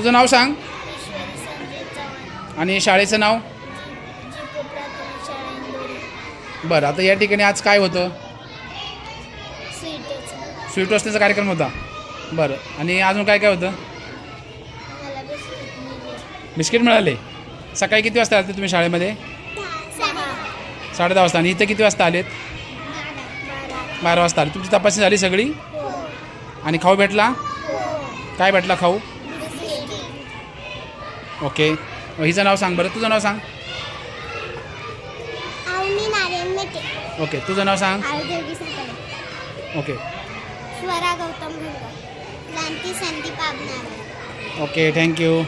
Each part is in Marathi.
तुझं नाव सांग. आणि शाळेचं नाव? बरं आता या ठिकाणी आज काय होतं? स्वीट वस्तीचा कार्यक्रम होता. बरं आणि अजून काय काय होतं? बिस्किट मिळाले. सकाळी किती वाजता आले तुम्ही शाळेमध्ये? साडे दहा वाजता. आणि इथं किती वाजता आलेत? बारा वाजता आले. तुमची तपासणी झाली सगळी? हो. आणि खाऊ भेटला? हो. काय भेटला खाऊ? ओके. हिचं नाव सांग बरं. तुझं नाव सांग. अवनी नारायण मेटे. ओके. तुझं नाव सांग. सकाळी okay. Swara Gautam Bhunga Kranti Sandeep Abnar. Okay. Thank you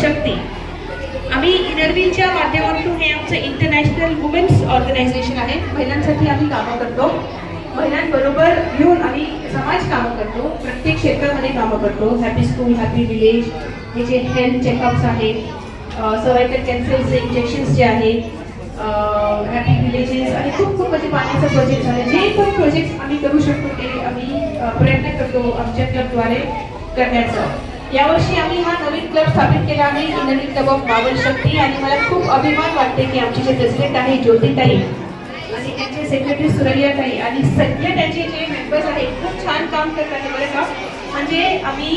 Shakti आम्ही इनरव्हीलच्या माध्यमातून हे आमचं इंटरनॅशनल वुमेन्स ऑर्गनायझेशन आहे. महिलांसाठी आम्ही कामं करतो. महिलांबरोबर घेऊन आम्ही समाज कामं करतो प्रत्येक क्षेत्रामध्ये कामं करतो. हॅपी स्कूल हॅपी विलेज हे जे हेल्थ चेकअप्स आहेत सर्वायकल कॅन्सरचे इंजेक्शन्स जे आहे हॅपी विलेजेस आणि खूप खूप म्हणजे पाण्याचं प्रोजेक्ट झाले. जे पण प्रोजेक्ट आम्ही करू शकतो ते आम्ही प्रयत्न करतो आमच्या क्लबद्वारे करण्याचा. यावर्षी आम्ही हा नवीन क्लब स्थापित केला आहे नवीन क्लब ऑफ बावन शक्ती आणि मला खूप अभिमान वाटते की आमचे जे प्रेसिडेंट आहे ज्योतिताई त्यांचे सेक्रेटरी सुरैयाताई आणि सध्या त्यांचे जे मेंबर्स आहेत खूप छान काम करतात बरं का? म्हणजे आम्ही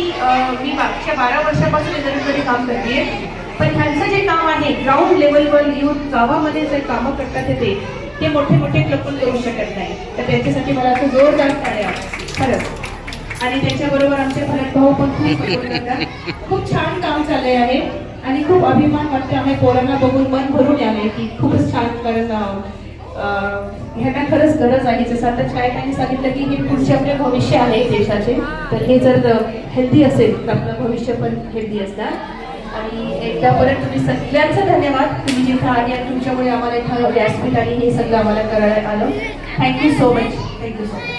मी मागच्या बारा वर्षापासून इंटरनेटमध्ये काम करते. पण ह्यांचं जे काम आहे ग्राउंड लेवलवर येऊन गावामध्ये जे कामं करतात ते ते मोठे मोठे क्लब पण करू शकत नाही. तर त्यांच्यासाठी मला असं जोरदार टाळ्या. खरंच. आणि त्याच्याबरोबर आमचे भरत भाऊ पण खूप खूप छान काम चालले आहे. आणि खूप अभिमान वाटते आम्ही पोरांना बघून मन भरून आले की खूपच छान करत आहोत. ह्यांना खरंच गरज आहे. जसं आता शाळेत सांगितलं की हे पुढचे आपले भविष्य आहे देशाचे तर हे जर हेल्दी असेल तर आपलं भविष्य पण हेल्दी असणार. आणि एकदा परत तुम्ही सगळ्यांचं धन्यवाद. तुम्ही जिथं आले आणि तुमच्यामुळे आम्हाला इथं व्यासपीठ आणि हे सगळं आम्हाला करायला आलं. Thank you so much thank you so much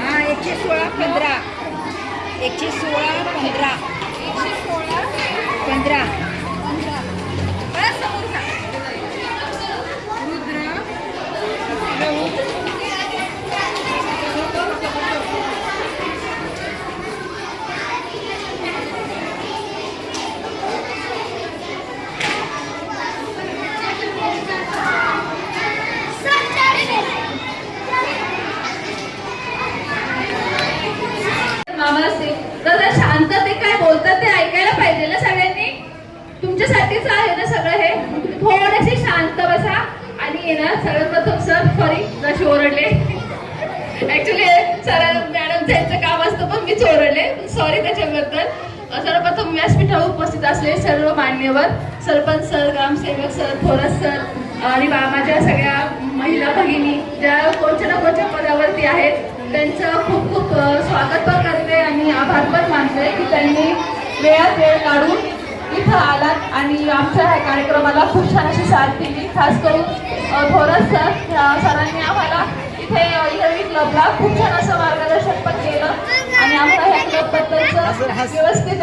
हा एकशे सोळा पंधरा. एकशे सोळा पंधरा. एकशे सोळा पंधरा. सॉरी जशी ओरडले. ऍक्च्युली सर मॅडम त्यांचं काम असतं पण मीच ओरडले. सॉरी त्याच्याबद्दल. सर्वप्रथम व्यासपीठावर उपस्थित असले सर्व मान्यवर सरपंच सर ग्रामसेवक सर थोरस सर आणि माझ्या सगळ्या महिला भगिनी ज्या कोणत्या ना कोणत्या पदावरती आहेत त्यांचं खूप खूप स्वागत पण करते आणि आभार पण मानते की त्यांनी वेळात वेळ काढून इथं आलात आणि आमच्या ह्या कार्यक्रमाला खूप छान अशी साथ दिली. खास करून अ, थोरात सर सरांनी आम्हाला इथे इरवी क्लबला खूप छान असं मार्गदर्शन पण केलं. आणि आम्हाला ह्या क्लबबद्दलचं व्यवस्थित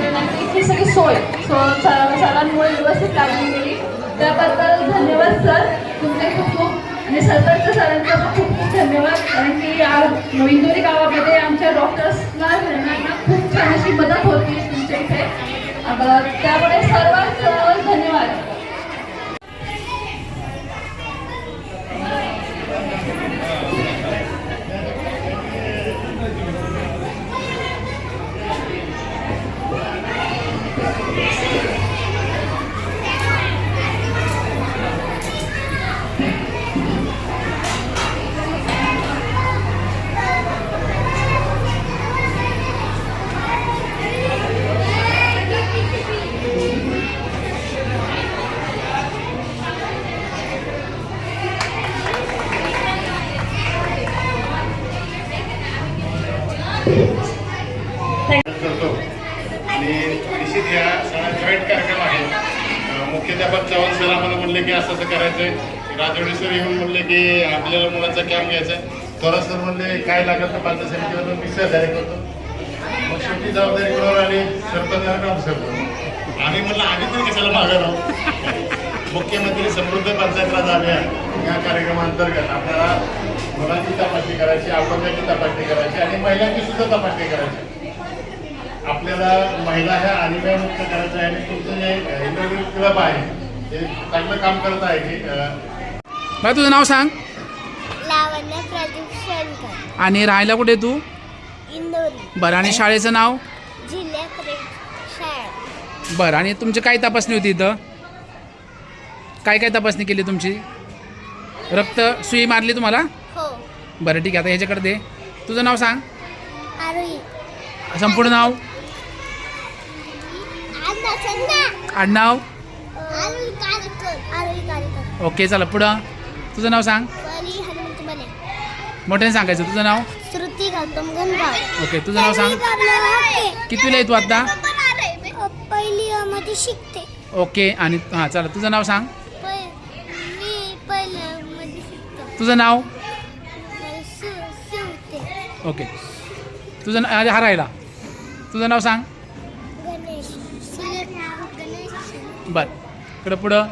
देण्याची इथली सगळी सोय सो सर- सरांमुळे व्यवस्थित लागून गेली त्याबद्दल धन्यवाद सर. तुमचे खूप खूप. आणि सरपंच सरांचा पण खूप खूप धन्यवाद. कारण की या इंदोरी गावामध्ये आमच्या डॉक्टर्सला खूप छान अशी मदत होती. तुमच्या इथे. त्यामुळे सर्वात धन्यवाद. करतो. आणि निश्चित या सगळा जॉईंट कार्यक्रम आहे. मुख्याध्यापक चव्हाण सर आम्हाला म्हणले की असं असं करायचंय. राजवडी सर येऊन म्हणले की आपल्याला मुलांचा कॅम्प घ्यायचा आहे थोरात सर म्हणले काय लागत तर पाच समितीवर मी सहकार्य करतो मग शेवटी जबाबदारी कोणावर आली? सरपंच काम सर आम्ही म्हणलं आम्ही तरी कशाला मागं राहू? मुख्यमंत्री समृद्ध पंचायतला राज या कार्यक्रमाअंतर्गत आपल्याला मुलांची तपासणी करायची अपंगाची तपासणी करायची आणि महिलांची सुद्धा तपासणी करायची. आपल्याला महिला ह्या अनिवार्यमुक्त करायचं आहे आणि तुमचं जे इंटरव्ह्यू क्लब आहे ते चांगलं काम करत आहे की मला तुझं नाव सांग. लावण्य प्रदीप शेणकर. आणि राहायला कुठे तू? इंदोरी. बरं आणि शाळेचं नाव? जिल्हा शाळा. बरं आणि तुमची काय तपासणी होती इथं? काय काय तपासणी केली तुमची? रक्त सुई मारली तुम्हाला? हो. बरं ठीक आहे आता ह्याच्याकडे दे. तुझं नाव सांग. आरोही. संपूर्ण नाव? आडनाव कार्यकर ओके चला पुढं. तुझं नाव सांग. मोठ्याने सांगायचं तुझं नाव? श्रुती गौतम गणगाव ओके तुझं नाव सांग. कितवीला तू आता? पहिली मध्ये शिकते. ओके आणि हां चला तुझं नाव सांग. तुझं नाव? ओके. तुझं हा राहिला. तुझं नाव सांग. बरं. इकडं पुढं.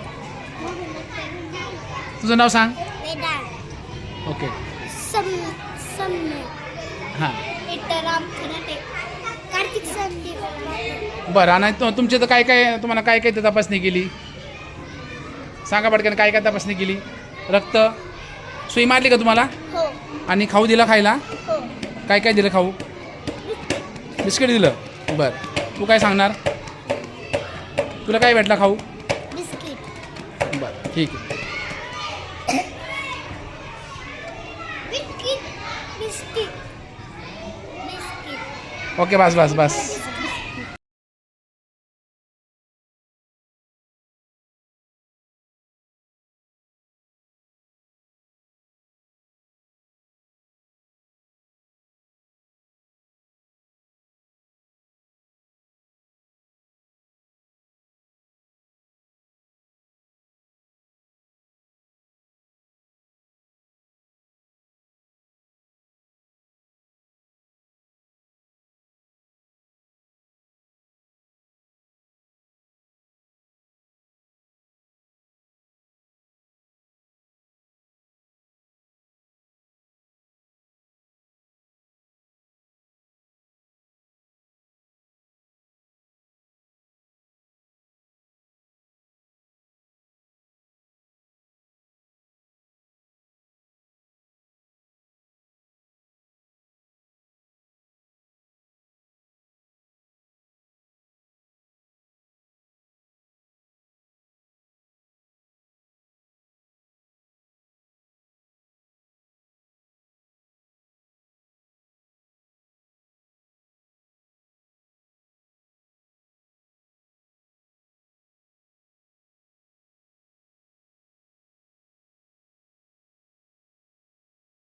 तुझं नाव सांग. ओके. सम हां. इटराम खराटे कार्तिक संदीप. बरं आणि तु- तुमचे तर काय काय तुम्हाला काय काय ते तपासणी केली? सांगा पटकन काय काय तपासणी केली? रक्त? सुई मारली का तुम्हाला? हो. आणि खाऊ दिला खायला? हो. काय काय दिलं खाऊ? बिस्किट दिलं. बरं. तू काय सांगणार? तुला काय भेटला खाऊ? बिस्किट. बरं ठीक आहे. Biscuit biscuit biscuit. ओके बस बस बस.